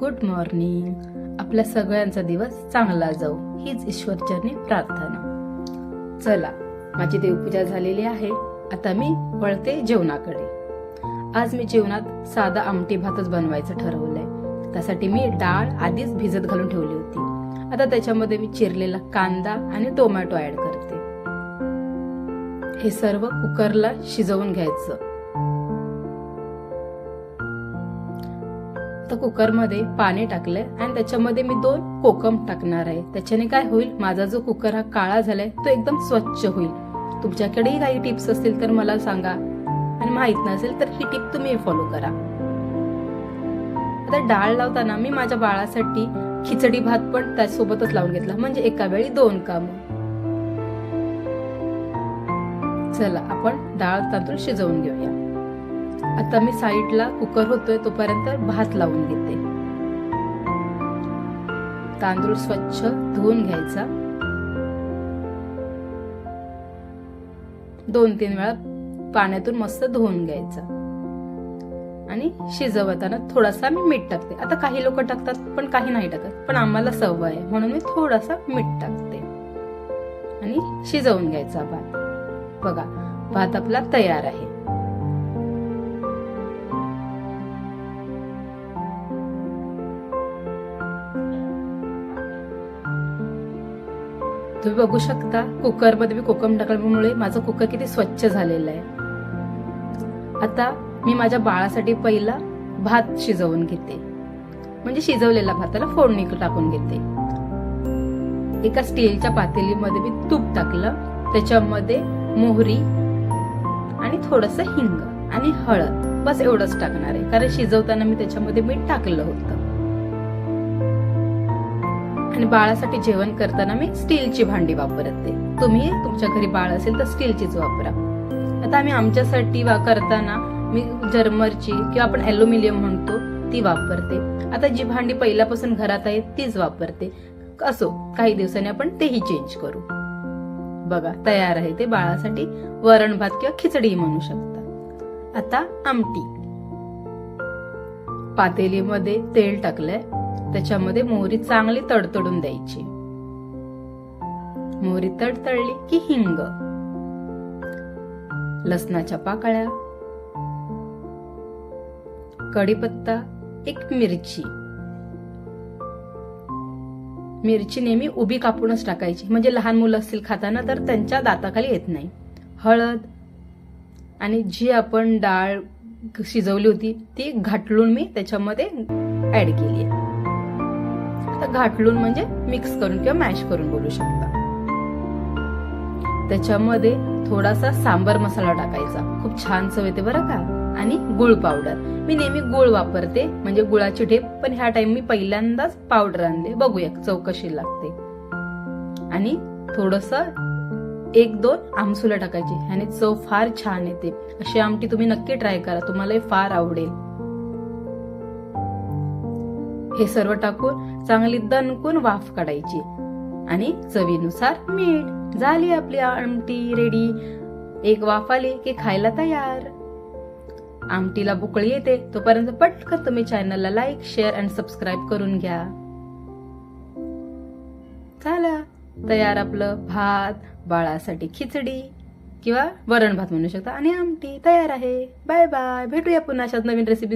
Good morning आपल्या सगळ्यांचा दिवस चांगला जाऊ हीच ईश्वरचरणी प्रार्थना. चला माझी देवपूजा झालेली आहे. आता मी वळते जेवणाकडे. आज मी जेवणात साधा आमटी भातच बनवायचं ठरवलंय. त्यासाठी मी डाळ आधीच भिजत घालून ठेवली होती. आता त्याच्यामध्ये मी चिरलेला कांदा आणि टोमॅटो ऍड करते. हे सर्व कुकरला शिजवून घ्यायचं. तर कुकरमध्ये पाणी टाकलंय आणि त्याच्यामध्ये मी दोन कोकम टाकणार आहे. त्याच्याने काय होईल? माझा जो कुकर हा काळा झालाय तो एकदम स्वच्छ होईल. तुमच्याकडेही काही टिप्स असतील तर मला सांगा. आणि माहीत नसेल तर ही टिप तुम्ही फॉलो करा. आता डाळ लावताना मी माझ्या बाळासाठी खिचडी भात पण त्यासोबतच लावून घेतला. म्हणजे एका वेळी दोन काम. चला आपण डाळ तांदूळ शिजवून घेऊया. आता मी साईडला कुकर होतोय तोपर्यंत भात लावून घेते. तांदूळ स्वच्छ धुवून घ्यायचा. दोन तीन वेळा पाण्यातून मस्त धुवून घ्यायचा. आणि शिजवताना थोडासा मी मीठ टाकते. आता काही लोक टाकतात पण काही नाही टाकत. पण आम्हाला सवय आहे म्हणून मी थोडासा मीठ टाकते. आणि शिजवून घ्यायचा भात. बघा भात आपला तयार आहे. तुम्ही बघू शकता कुकरमध्ये मी कोकम टाकल्यामुळे माझं कुकर किती स्वच्छ झालेलं आहे. आता मी माझ्या बाळासाठी पहिला भात शिजवून घेते. म्हणजे शिजवलेला भाताला फोडणी टाकून घेते. एका स्टीलच्या पातेलीमध्ये मी तूप टाकलं त्याच्यामध्ये मोहरी आणि थोडस हिंग आणि हळद. बस एवढंच टाकणार आहे. कारण शिजवताना मी त्याच्यामध्ये मीठ टाकलं होतं. आणि बाळासाठी जेवण करताना मी स्टीलची भांडी वापरते तुम्ही तुमच्या घरी बाळ असेल तर स्टीलचीच वापरा. आता आम्ही आमच्यासाठी वा करताना मी जर्मरची किंवा आपण अल्युमिनियम म्हणतो ती वापरते. आता जी भांडी पहिल्यापासून घरात आहे तीच वापरते. असो काही दिवसांनी आपण तेही चेंज करू. बघा तयार आहे ते बाळासाठी वरण भात किंवा खिचडी म्हणू शकता. आता आमटी. पातेलीमध्ये तेल टाकलंय. त्याच्यामध्ये मोहरी चांगली तडतडून द्यायची. मोहरी तडतडली की हिंग. लसणाच्या पाकळ्या. कढीपत्ता एक मिरची. मिरची नेहमी उभी कापूनच टाकायची. म्हणजे लहान मुलं असतील खाताना तर त्यांच्या दाताखाली येत नाही. हळद आणि जी आपण डाळ शिजवली होती ती घाटलून मी त्याच्यामध्ये ऍड केली आहे. आता घाटलून म्हणजे मिक्स करून किंवा मॅश करून बोलू शकता. त्याच्यामध्ये थोडासा सांबर मसाला टाकायचा. खूप छान चव येते बरं का? आणि गुळ पावडर मी नेहमी गुळ वापरते म्हणजे गुळाची ढेप पण ह्या टाइम मी पहिल्यांदाच पावडर आणले. बघूया चव कशी लागते. आणि थोडस एक दोन आमसुला टाकायची आणि चव फार छान येते. अशी आमटी तुम्ही नक्की ट्राय करा. तुम्हाला फार आवडेल. हे सर्व टाकून चांगली दणकून वाफ काढायची. आणि चवीनुसार मीठ. झाली आपली आमटी रेडी एक वाफ आली की खायला तयार. आमटीला बुकळी येते. तोपर्यंत पटकन तुम्ही चॅनलला लाईक शेअर अँड सबस्क्राईब करून घ्या. झालं तयार आपलं भात बाळासाठी खिचडी किंवा वरण भात म्हणू शकता. आणि आमटी तयार आहे. बाय बाय भेटूया पुन्हा अशाच नवीन रेसिपी